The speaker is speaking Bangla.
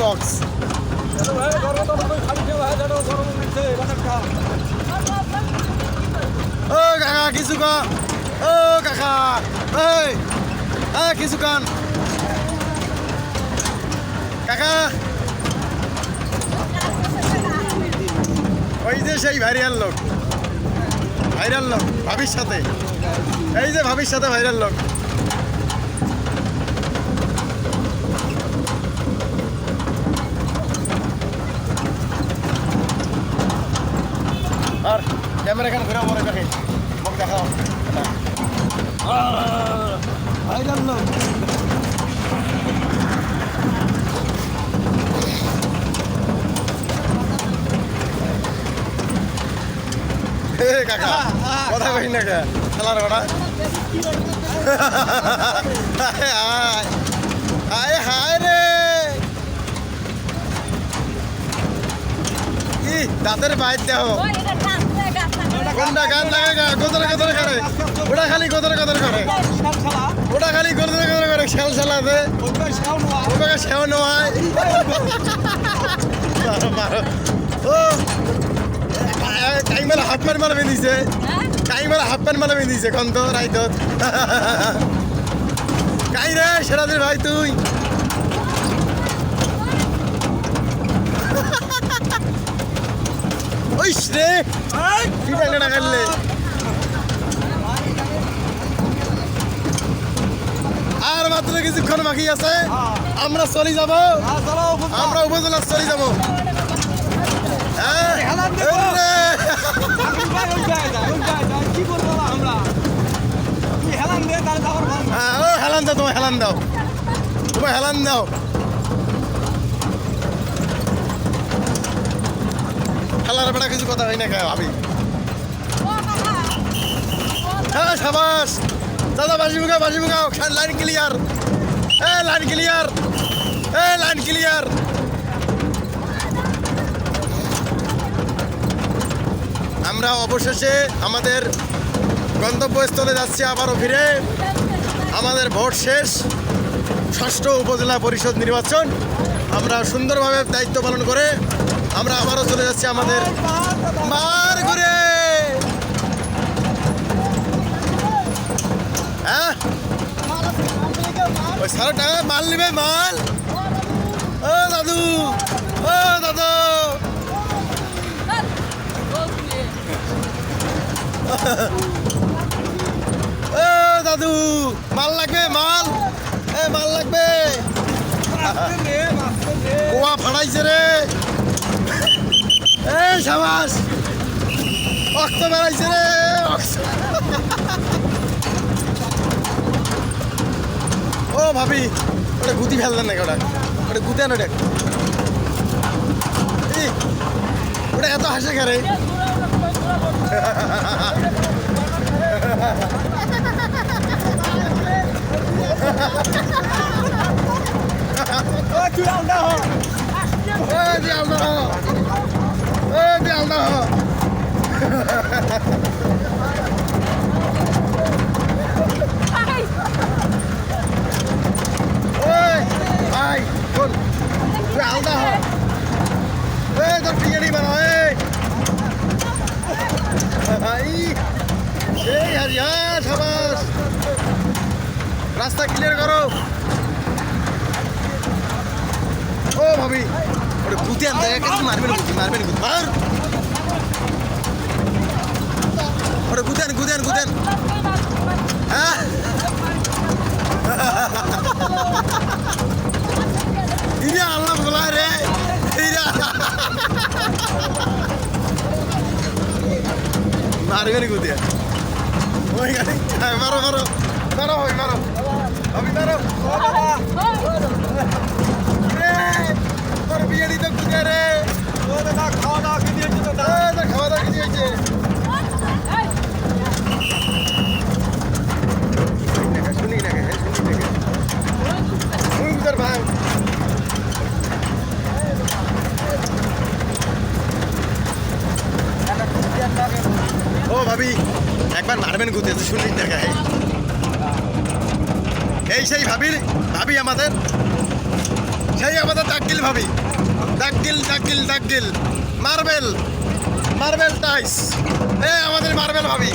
বক্স ও কাকা, কিছু ক। ও কাকা, এই এ কিছু কান। কাকা। ওই যে সেই ভাইরাল লোক। ভাইরাল লোক, ভাবির সাথে। এই যে ভাবির সাথে ভাইরাল লোক। ক্যামেরা এখানে ঘুরে পরে দেখে। মুখ দেখাও। ভাইরাল লোক। এ কাকা কথা কই না কে? খেলার কথা হায় হায়। হায় রে। ই দাঁতের বাইর দেহ। কোনটা খালি গোদরে গোদরে করে। ওটা খালি গোদরে গোদরে করে খেল খেলাতে ওটাকে সেও নয় ও হাফ প্যান্ট মারা বেঁধিছে টাইমের হাফ প্যান্ট মারা বেঁধিছে কন্ত রাইতত। কাই রে সেরাদের ভাই তুই? ওইস রে। আর মাত্র কিছুক্ষণ বাকি আছে। আমরা চলে যাব। আমরা উপজেলা চলে যাব। হ্যাঁ? রে। হ্যাঁ, ও হেলান দাও হেলান দাও। হেলান খেলার বেড়া কিছু কথা হয় না ভাবি। হ্যাঁ সাবাস। দাদা, বাজি মুখা বাজি মুখা লাইন ক্লিয়ার। এ, লাইন ক্লিয়ার। এ, লাইন ক্লিয়ার। আমরা অবশেষে আমাদের গন্তব্যস্থলে যাচ্ছি আবারও ফিরে। আমাদের ভোট শেষ। ষষ্ঠ উপজেলা পরিষদ নির্বাচন। আমরা সুন্দরভাবে দায়িত্ব পালন করে আমরা আবারও চলে যাচ্ছি আমাদের মার ঘুরে হ্যাঁ? ওই সারা টাকা মাল নিবে, মাল। ও দাদু ও দাদু। ও দাদু, মাল লাগবে, মাল। এ, মাল লাগবে। কোয়া ফাড়াইছে রে। এ, সাবাস। রক্ত বেড়াইছে রে। রক্ত। ভাবি ওটা গুতি ফেললেন নাকি ওটা? ওটা গুতেন ওটা ওটা এত হাসে খারে এ দিয়াল না এ দিয়াল না ওই ভাই শোন তুই আলাদা হ এই তোর বিরিয়ানি বানাও এই ভাই এই হারিয়া, সাবাস। রাস্তা ক্লিয়ার করো। ও ভাবি ওটা গুতি আনতে কিছু মারবে না গুতি মারবেন গুতি মার। ওটা গুতি আন গুতি আন গুতি আন। হ্যাঁ। মারবে না গুতি ওই গাড়ি মারো মারো মারো ওই মারো আমি মারো ও বাবা রে তোর বিয়ে দিতে গুতি রে ও দাদা খাওয়া দাওয়া কি দিয়েছে তো দাদা খাওয়া দাওয়া কি দিয়েছে শুনি না কে শুনি না কে সুন্দর ভাই ও ভাবি, একবার মারবেন গুতে শুনলি দেখায় এই সেই ভাবির, ভাবি আমাদের। সেই আমাদের ডাকিল ভাবি। ডাকিল ডাকিল ডাকিল মার্বেল মার্বেল টাইস। এ আমাদের মার্বেল ভাবি।